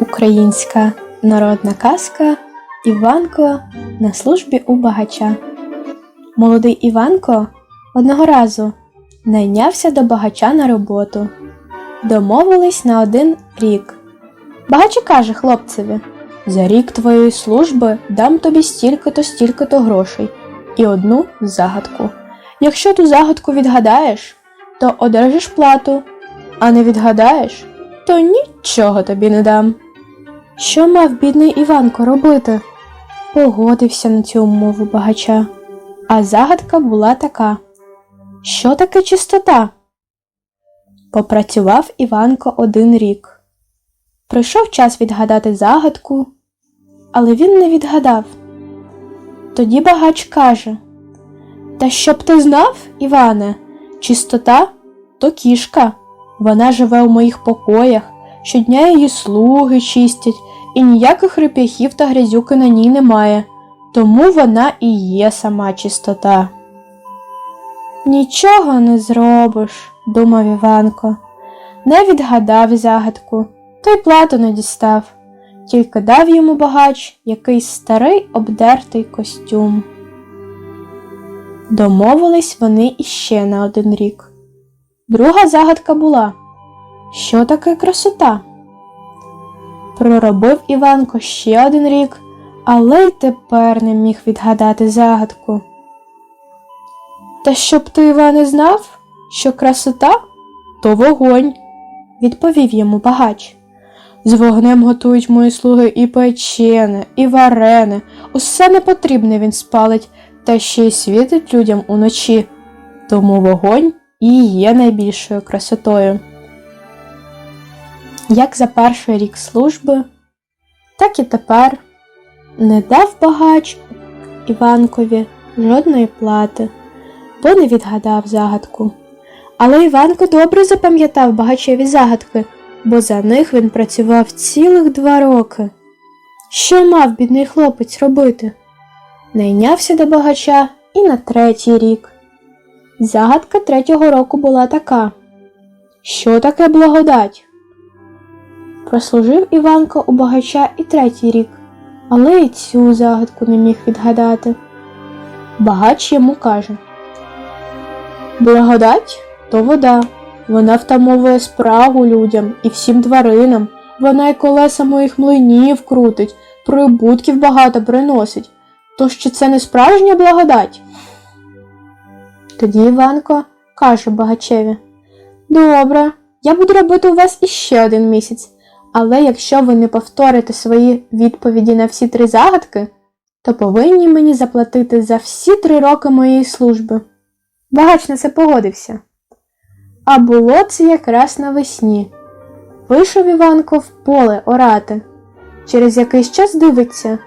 Українська народна казка Іванко на службі у багача. Молодий Іванко одного разу найнявся до багача на роботу. Домовились на один рік. Багач каже хлопцеві: За рік твоєї служби дам тобі стільки-то, стільки-то грошей і одну загадку. Якщо ту загадку відгадаєш, то одержиш плату, а не відгадаєш, то нічого тобі не дам. Що мав бідний Іванко робити? Погодився на цю умову багача. А загадка була така: Що таке чистота? Попрацював Іванко один рік. Прийшов час відгадати загадку, але він не відгадав. Тоді багач каже: Та щоб ти знав, Іване, чистота то кішка. Вона живе у моїх покоях, щодня її слуги чистять, і ніяких реп'яхів та грязюки на ній немає, тому вона і є сама чистота. Нічого не зробиш, думав Іванко. Не відгадав загадку, то й плату не дістав, тільки дав йому багач якийсь старий обдертий костюм. Домовились вони іще на один рік. Друга загадка була Що таке красота? Проробив Іванко ще один рік, але й тепер не міг відгадати загадку. Та щоб ти, Іване, знав, що красота то вогонь, відповів йому багач. З вогнем готують мої слуги і печене, і варене, усе непотрібне він спалить, та ще й світить людям уночі. Тому вогонь і є найбільшою красотою. Як за перший рік служби, так і тепер не дав багач Іванкові жодної плати, бо не відгадав загадку. Але Іванко добре запам'ятав багачеві загадки, бо за них він працював цілих два роки. Що мав бідний хлопець робити? Найнявся до багача і на третій рік. Загадка третього року була така: Що таке благодать? Прослужив Іванко у багача і третій рік, але й цю загадку не міг відгадати. Багач йому каже Благодать то вода. Вона втамовує спрагу людям і всім тваринам. Вона й колеса моїх млинів крутить, прибутків багато приносить. То що це не справжня благодать? Тоді Іванко каже багачеві Добре, я буду робити у вас іще один місяць, але якщо ви не повторите свої відповіді на всі три загадки, то повинні мені заплатити за всі три роки моєї служби. Багач на це погодився. А було це якраз навесні. Вийшов Іванко в поле орати. Через якийсь час дивиться.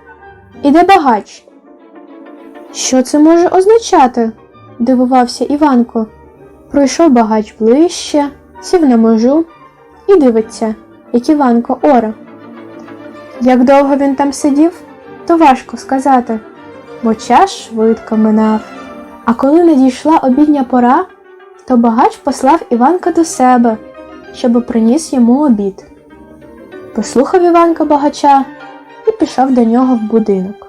Іде багач. Що це може означати? дивувався Іванко. Пройшов багач ближче, сів на межу і дивиться, як Іванко оре. Як довго він там сидів, то важко сказати, бо час швидко минав. А коли надійшла обідня пора, то багач послав Іванка до себе, щоб приніс йому обід. Послухав Іванка багача і пішов до нього в будинок.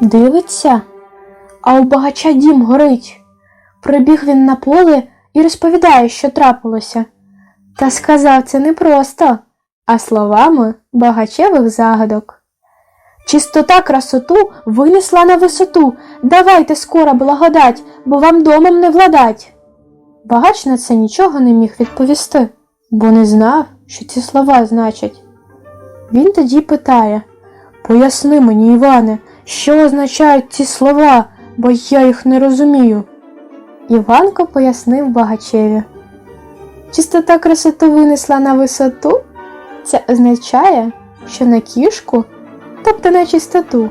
Дивиться, а у багача дім горить. Прибіг він на поле і розповідає, що трапилося. Та сказав це не просто, а словами багачевих загадок. Чистота красоту винесла на висоту. Давайте скоро благодать, бо вам домом не владать. Багач на це нічого не міг відповісти, бо не знав, що ці слова значать. Він тоді питає Поясни мені, Іване, що означають ці слова, бо я їх не розумію. Іванко пояснив багачеві. Чистота красоту винесла на висоту. Це означає, що на кішку, тобто на чистоту,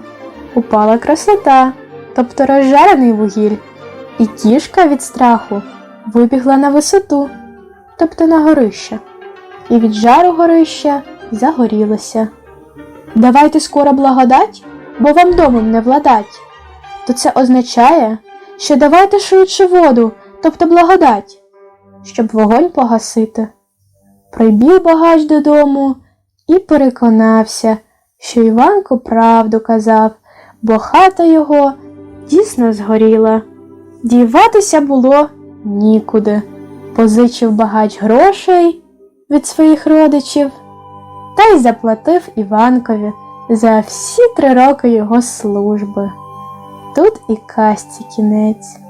упала красота, тобто розжарений вугіль, і кішка від страху вибігла на висоту, тобто на горище, і від жару горища загорілося. давайте скоро благодать, бо вам домом не владать, то це означає, що давайте швидше воду, тобто благодать, щоб вогонь погасити. Прибіг багач додому і переконався, що Іванко правду казав, бо хата його дійсно згоріла. Діватися було нікуди. Позичив багач грошей від своїх родичів та й заплатив Іванкові за всі три роки його служби. Тут і касті кінець.